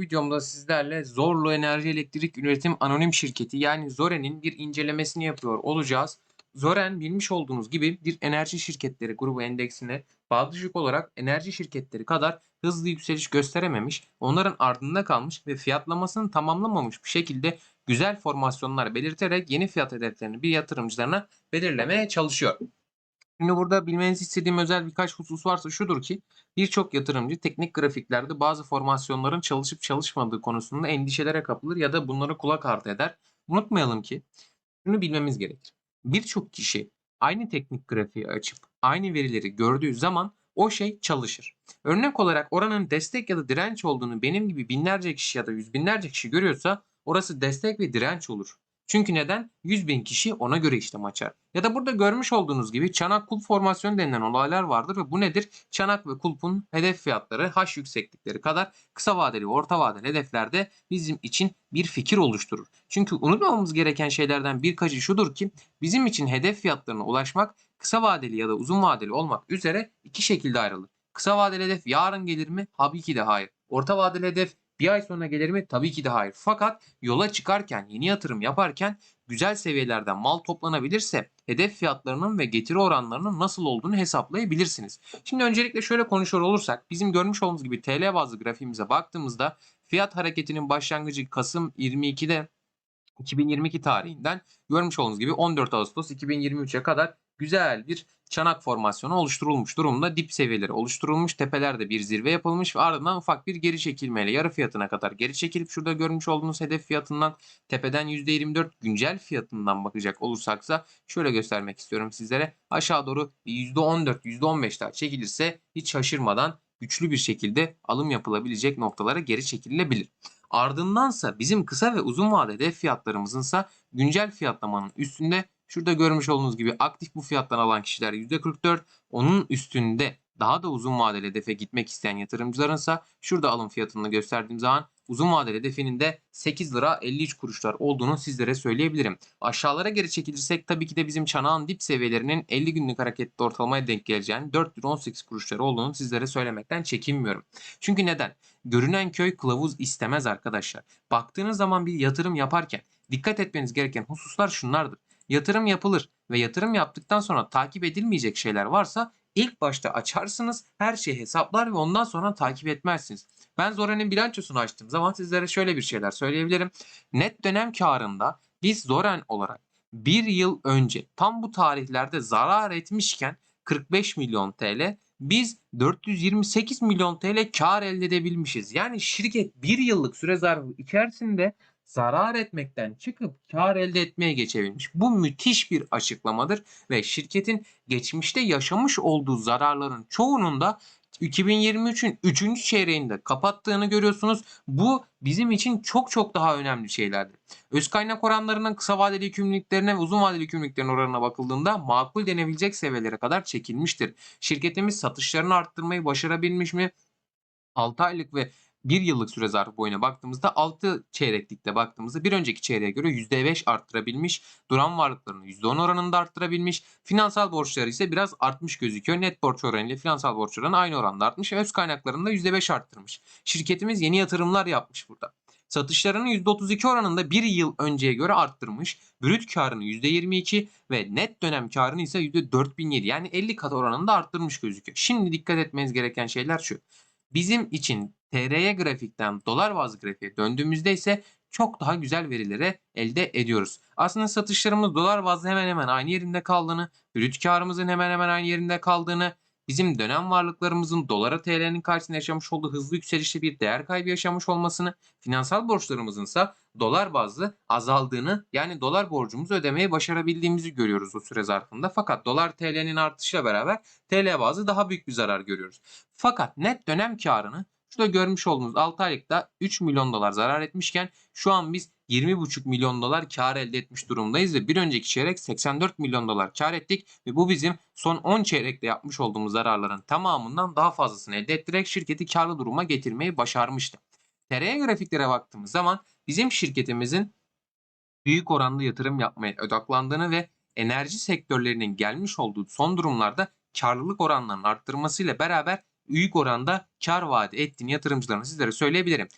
videomda sizlerle Zorlu Enerji Elektrik Üretim Anonim Şirketi yani Zoren'in bir incelemesini yapıyor olacağız. Zoren bilmiş olduğunuz gibi bir enerji şirketleri grubu endeksine bağlı düşük olarak enerji şirketleri kadar hızlı yükseliş gösterememiş, onların ardında kalmış ve fiyatlamasını tamamlamamış bir şekilde güzel formasyonlar belirterek yeni fiyat hedeflerini bir yatırımcılarına belirlemeye çalışıyor. Şimdi burada bilmenizi istediğim özel birkaç husus varsa şudur ki birçok yatırımcı teknik grafiklerde bazı formasyonların çalışıp çalışmadığı konusunda endişelere kapılır ya da bunları kulak ardı eder. Unutmayalım ki şunu bilmemiz gerekir. Birçok kişi aynı teknik grafiği açıp aynı verileri gördüğü zaman o şey çalışır. Örnek olarak oranın destek ya da direnç olduğunu benim gibi binlerce kişi ya da yüz binlerce kişi görüyorsa orası destek ve direnç olur. Çünkü neden? 100 bin kişi ona göre işlem açar. Ya da burada görmüş olduğunuz gibi çanak kulp formasyonu denilen olaylar vardır ve bu nedir? Çanak ve kulpun hedef fiyatları H yükseklikleri kadar kısa vadeli ve orta vadeli hedeflerde bizim için bir fikir oluşturur. Çünkü unutmamamız gereken şeylerden birkaçı şudur ki bizim için hedef fiyatlarına ulaşmak kısa vadeli ya da uzun vadeli olmak üzere iki şekilde ayrılır. Kısa vadeli hedef yarın gelir mi? Tabii ki de hayır. Orta vadeli hedef bir ay sonra gelir mi? Tabii ki de hayır. Fakat yola çıkarken, yeni yatırım yaparken güzel seviyelerden mal toplanabilirse hedef fiyatlarının ve getiri oranlarının nasıl olduğunu hesaplayabilirsiniz. Şimdi öncelikle şöyle konuşuyor olursak bizim görmüş olduğumuz gibi TL bazlı grafiğimize baktığımızda fiyat hareketinin başlangıcı Kasım 22'de 2022 tarihinden görmüş olduğunuz gibi 14 Ağustos 2023'e kadar güzel bir çanak formasyonu oluşturulmuş durumda. Dip seviyeleri oluşturulmuş. Tepelerde bir zirve yapılmış ve ardından ufak bir geri çekilmeyle yarı fiyatına kadar geri çekilip şurada görmüş olduğunuz hedef fiyatından tepeden %24 güncel fiyatından bakacak olursaksa şöyle göstermek istiyorum sizlere. Aşağı doğru %14 %15 daha çekilirse hiç şaşırmadan güçlü bir şekilde alım yapılabilecek noktalara geri çekilebilir. Ardındansa bizim kısa ve uzun vade hedef fiyatlarımızınsa güncel fiyatlamanın üstünde şurada görmüş olduğunuz gibi aktif bu fiyattan alan kişiler %44 onun üstünde daha da uzun vadeli hedefe gitmek isteyen yatırımcılarınsa şurada alım fiyatını gösterdiğim zaman uzun vadeli hedefinin de 8 lira 53 kuruşlar olduğunu sizlere söyleyebilirim. Aşağılara geri çekilirsek tabii ki de bizim çanağın dip seviyelerinin 50 günlük hareketli ortalamaya denk geleceğini 4 lira 18 kuruşları olduğunu sizlere söylemekten çekinmiyorum. Çünkü neden? Görünen köy kılavuz istemez arkadaşlar. Baktığınız zaman bir yatırım yaparken dikkat etmeniz gereken hususlar şunlardır. Yatırım yapılır ve yatırım yaptıktan sonra takip edilmeyecek şeyler varsa ilk başta açarsınız, her şeyi hesaplar ve ondan sonra takip etmezsiniz. Ben Zoran'ın bilançosunu açtığım zaman sizlere şöyle bir şeyler söyleyebilirim. Net dönem karında biz Zoran olarak bir yıl önce tam bu tarihlerde zarar etmişken 45 milyon TL biz 428 milyon TL kar elde edebilmişiz. Yani şirket bir yıllık süre zarfı içerisinde zarar etmekten çıkıp kar elde etmeye geçebilmiş. Bu müthiş bir açıklamadır ve şirketin geçmişte yaşamış olduğu zararların çoğunun da 2023'ün 3. çeyreğinde kapattığını görüyorsunuz. Bu bizim için çok çok daha önemli şeylerdir. Öz kaynak oranlarının kısa vadeli yükümlülüklerine ve uzun vadeli yükümlülüklerin oranına bakıldığında makul denebilecek seviyelere kadar çekilmiştir. Şirketimiz satışlarını arttırmayı başarabilmiş mi? 6 aylık ve 1 yıllık süre zarfı boyuna baktığımızda 6 çeyreklikte baktığımızda bir önceki çeyreğe göre %5 arttırabilmiş. Duran varlıklarını %10 oranında arttırabilmiş. Finansal borçları ise biraz artmış gözüküyor. Net borç oranı ile finansal borç oranı aynı oranda artmış. Öz kaynaklarını da %5 arttırmış. Şirketimiz yeni yatırımlar yapmış burada. Satışlarını %32 oranında bir yıl önceye göre arttırmış. Brüt karını %22 ve net dönem karını ise %4007 yani 50 kat oranında arttırmış gözüküyor. Şimdi dikkat etmeniz gereken şeyler şu. Bizim için TRY grafikten dolar bazlı grafiğe döndüğümüzde ise çok daha güzel verilere elde ediyoruz. Aslında satışlarımız dolar bazlı hemen hemen aynı yerinde kaldığını, brüt karımızın hemen hemen aynı yerinde kaldığını, bizim dönem varlıklarımızın dolara TL'nin karşısında yaşamış olduğu hızlı yükselişte bir değer kaybı yaşamış olmasını, finansal borçlarımızın ise dolar bazlı azaldığını yani dolar borcumuzu ödemeyi başarabildiğimizi görüyoruz o süre zarfında. Fakat dolar TL'nin artışıyla beraber TL bazlı daha büyük bir zarar görüyoruz. Fakat net dönem karını Şurada görmüş olduğunuz 6 aylıkta 3 milyon dolar zarar etmişken şu an biz 20,5 milyon dolar kar elde etmiş durumdayız ve bir önceki çeyrek 84 milyon dolar kar ettik ve bu bizim son 10 çeyrekte yapmış olduğumuz zararların tamamından daha fazlasını elde ettirerek şirketi karlı duruma getirmeyi başarmıştı. TRY grafiklere baktığımız zaman bizim şirketimizin büyük oranda yatırım yapmaya odaklandığını ve enerji sektörlerinin gelmiş olduğu son durumlarda karlılık oranlarının arttırmasıyla beraber büyük oranda kar vaat ettiğini yatırımcılarına sizlere söyleyebilirim.